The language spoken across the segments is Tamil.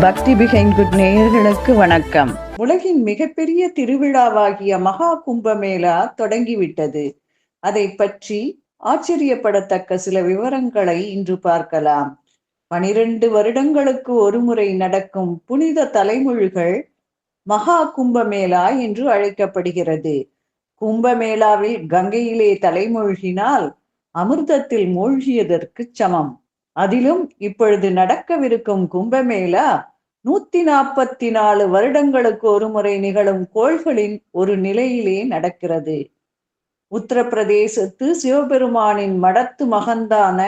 பக்தி பிகைன் குட் நேயர்களுக்கு வணக்கம். உலகின் மிகப்பெரிய திருவிழாவாகிய மகா கும்பமேளா தொடங்கிவிட்டது. அதை பற்றி ஆச்சரியப்படத்தக்க சில விவரங்களை இன்று பார்க்கலாம். பனிரெண்டு வருடங்களுக்கு ஒருமுறை நடக்கும் புனித தலைமொழிகள் மகா கும்பமேளா என்று அழைக்கப்படுகிறது. கும்பமேளாவில் கங்கையிலே தலைமொழிகினால் அமிர்தத்தில் மூழ்கியதற்கு சமம். அதிலும் இப்பொழுது நடக்கவிருக்கும் கும்பமேளா நூத்தி நாற்பத்தி நாலு வருடங்களுக்கு ஒரு முறை நிகழும் கோள்களின் ஒரு நிலையிலே நடக்கிறது. உத்தரப்பிரதேசத்து சிவபெருமானின் மடத்து மகந்தான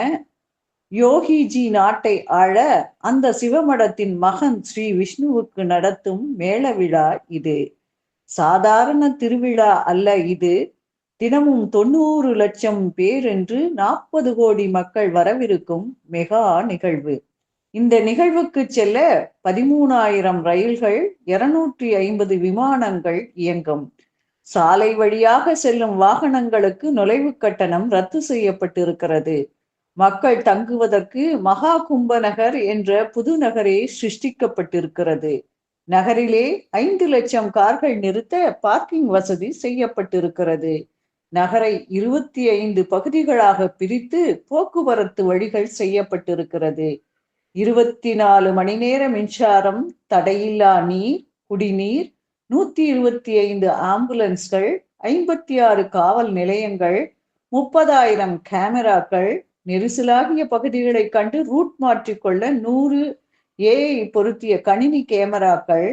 யோகிஜி நாட்டை ஆழ அந்த சிவமடத்தின் மகன் ஸ்ரீ விஷ்ணுவுக்கு நடத்தும் மேள விழா இது. சாதாரண திருவிழா அல்ல இது. தினமும் தொண்ணூறு லட்சம் பேர் என்று நாற்பது கோடி மக்கள் வரவிருக்கும் மெகா நிகழ்வு. இந்த நிகழ்வுக்கு செல்ல பதிமூணாயிரம் ரயில்கள் இருநூற்றி ஐம்பது விமானங்கள் இயங்கும். சாலை வழியாக செல்லும் வாகனங்களுக்கு நுழைவு கட்டணம் ரத்து செய்யப்பட்டிருக்கிறது. மக்கள் தங்குவதற்கு மகா கும்பநகர் என்ற புது நகரே சிருஷ்டிக்கப்பட்டிருக்கிறது. நகரிலே ஐந்து லட்சம் கார்கள் நிறுத்த பார்க்கிங் வசதி செய்யப்பட்டிருக்கிறது. நகரை இருபத்தி ஐந்து பகுதிகளாக பிரித்து போக்குவரத்து வழிகள் செய்யப்பட்டிருக்கிறது. இருபத்தி நாலு மணி நேர மின்சாரம் தடையில்லா நீர் குடிநீர் நூத்தி இருபத்தி ஐந்து ஆம்புலன்ஸ்கள் ஐம்பத்தி ஆறு காவல் நிலையங்கள் முப்பதாயிரம் கேமராக்கள் நெரிசலாகிய பகுதிகளை கண்டு ரூட் மாற்றிக்கொள்ள நூறு ஏஐ பொருத்திய கணினி கேமராக்கள்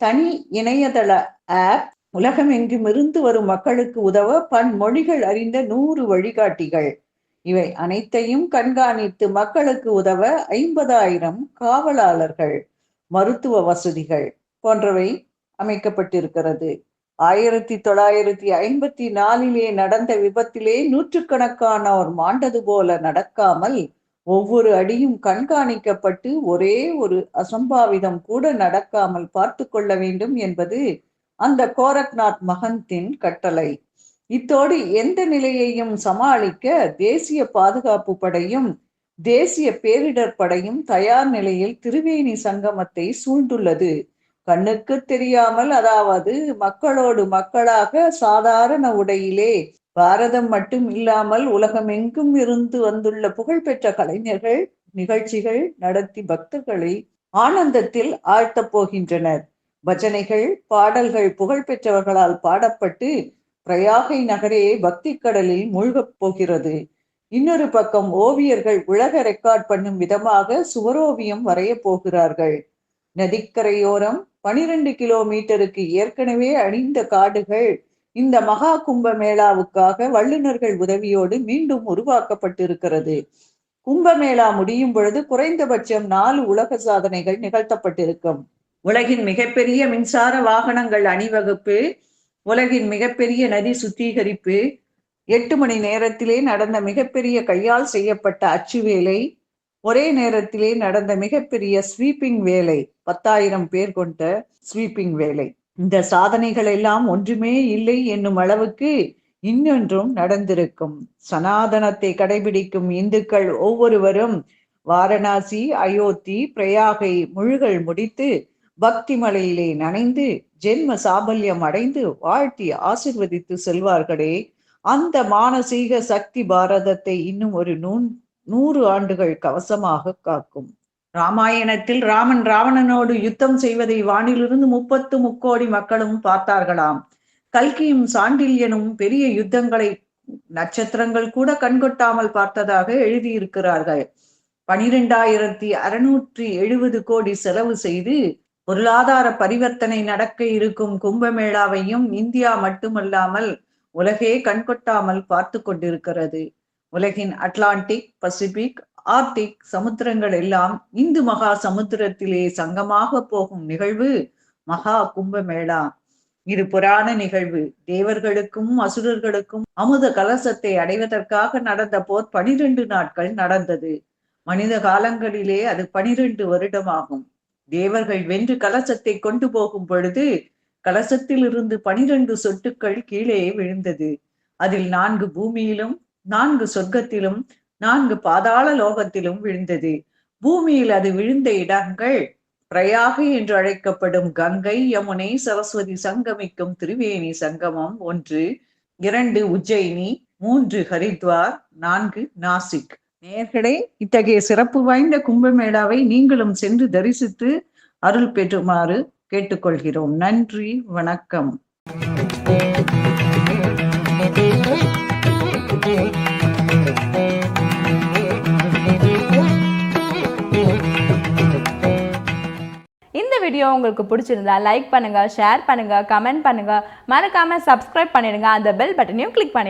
தனி இணையதள ஆப் உலகம் எங்குமிருந்து வரும் மக்களுக்கு உதவ பன்மொழிகள் அறிந்த நூறு வழிகாட்டிகள். இவை அனைத்தையும் கண்காணித்து மக்களுக்கு உதவ ஐம்பதாயிரம் காவலாளர்கள் மருத்துவ வசதிகள் போன்றவை அமைக்கப்பட்டிருக்கிறது. ஆயிரத்தி தொள்ளாயிரத்தி ஐம்பத்தி நாலிலே நடந்த விபத்திலே நூற்றுக்கணக்கானோர் மாண்டது போல நடக்காமல் ஒவ்வொரு அடியும் கண்காணிக்கப்பட்டு ஒரே ஒரு அசம்பாவிதம் கூட நடக்காமல் பார்த்து கொள்ள வேண்டும் என்பது அந்த கோரக்நாத் மகந்தின் கட்டளை. இத்தோடு எந்த நிலையையும் சமாளிக்க தேசிய பாதுகாப்பு படையும் தேசிய பேரிடர் படையும் தயார் நிலையில் திருவேணி சங்கமத்தை சூழ்ந்துள்ளது. கண்ணுக்கு தெரியாமல் அதாவது மக்களோடு மக்களாக சாதாரண உடையிலே பாரதம் மட்டும் இல்லாமல் உலகம் எங்கும் இருந்து வந்துள்ள புகழ்பெற்ற கலைஞர்கள் நிகழ்ச்சிகள் நடத்தி பக்தர்களை ஆனந்தத்தில் ஆழ்த்தப் போகின்றனர். பஜனைகள் பாடல்கள் புகழ்பெற்றவர்களால் பாடப்பட்டு பிரயாகை நகரே பக்தி கடலில் மூழ்கப் போகிறது. இன்னொரு பக்கம் ஓவியர்கள் உலக ரெக்கார்ட் பண்ணும் விதமாக சுவரோவியம் வரைய போகிறார்கள். நதிக்கரையோரம் பனிரெண்டு கிலோமீட்டருக்கு ஏற்கனவே அணிந்த காடுகள் இந்த மகா கும்ப மேளாவுக்காக வல்லுநர்கள் உதவியோடு மீண்டும் உருவாக்கப்பட்டிருக்கிறது. கும்பமேளா முடியும் பொழுது குறைந்தபட்சம் நாலு உலக சாதனைகள் நிகழ்த்தப்பட்டிருக்கும். உலகின் மிகப்பெரிய மின்சார வாகனங்கள் அணிவகுப்பு உலகின் மிகப்பெரிய நதி சுத்திகரிப்பு எட்டு மணி நேரத்திலே நடந்த மிகப்பெரிய கையால் செய்யப்பட்ட அச்சு வேலை ஒரே நேரத்திலே நடந்த மிகப்பெரிய ஸ்வீப்பிங் வேலை பத்தாயிரம் பேர் கொண்ட ஸ்வீப்பிங் வேலை. இந்த சாதனைகள் எல்லாம் ஒன்றுமே இல்லை என்னும் அளவுக்கு இன்னொன்றும் நடந்திருக்கும். சனாதனத்தை கடைபிடிக்கும் இந்துக்கள் ஒவ்வொருவரும் வாரணாசி அயோத்தி பிரயாகை முழுகள் முடித்து பக்தி மலையிலே நனைந்து ஜென்ம சாபல்யம் அடைந்து வாழ்த்தி ஆசிர்வதித்து செல்வார்களே. அந்த மானசீக சக்தி பாரதத்தை இன்னும் ஒரு நூ நூறு ஆண்டுகள் கவசமாக காக்கும். ராமாயணத்தில் ராமன் ராவணனோடு யுத்தம் செய்வதை வானிலிருந்து முப்பத்து முக்கோடி மக்களும் பார்த்தார்களாம். கல்கியும் சாண்டில்யனும் பெரிய யுத்தங்களை நட்சத்திரங்கள் கூட கண்கொட்டாமல் பார்த்ததாக எழுதியிருக்கிறார்கள். பனிரெண்டாயிரத்தி அறுநூற்றி எழுபது கோடி செலவு செய்து பொருளாதார பரிவர்த்தனை நடக்க இருக்கும் கும்பமேளாவையும் இந்தியா மட்டுமல்லாமல் உலகே கண்கொட்டாமல் பார்த்து கொண்டிருக்கிறது. உலகின் அட்லாண்டிக் பசிபிக் ஆர்டிக் சமுத்திரங்கள் எல்லாம் இந்து மகா சமுத்திரத்திலே சங்கமாக போகும் நிகழ்வு மகா கும்பமேளா. இது புராண நிகழ்வு. தேவர்களுக்கும் அசுரர்களுக்கும் அமுத கலசத்தை அடைவதற்காக நடந்த போர் பனிரெண்டு நாட்கள் நடந்தது. மனித காலங்களிலே அது பனிரெண்டு வருடமாகும். தேவர்கள் வென்று கலசத்தை கொண்டு போகும் பொழுது கலசத்தில் இருந்து பனிரெண்டு சொட்டுக்கள் கீழே விழுந்தது. அதில் நான்கு பூமியிலும் நான்கு சொர்க்கத்திலும் நான்கு பாதாள லோகத்திலும் விழுந்தது. பூமியில் அது விழுந்த இடங்கள் பிரயாகை என்று அழைக்கப்படும் கங்கை யமுனை சரஸ்வதி சங்கமிக்கும் திரிவேணி சங்கமம் ஒன்று இரண்டு உஜ்ஜயினி மூன்று ஹரித்வார் நான்கு நாசிக். நேர்களே இத்தகைய சிறப்பு வாய்ந்த கும்பமேளாவை நீங்களும் சென்று தரிசித்து அருள் பெற்றுமாறு கேட்டுக்கொள்கிறோம். நன்றி வணக்கம். இந்த வீடியோ உங்களுக்கு பிடிச்சிருந்தா லைக் பண்ணுங்க ஷேர் பண்ணுங்க கமெண்ட் பண்ணுங்க. மறக்காம சப்ஸ்கிரைப் பண்ணிடுங்க. அந்த பெல் பட்டனையும் கிளிக் பண்ணி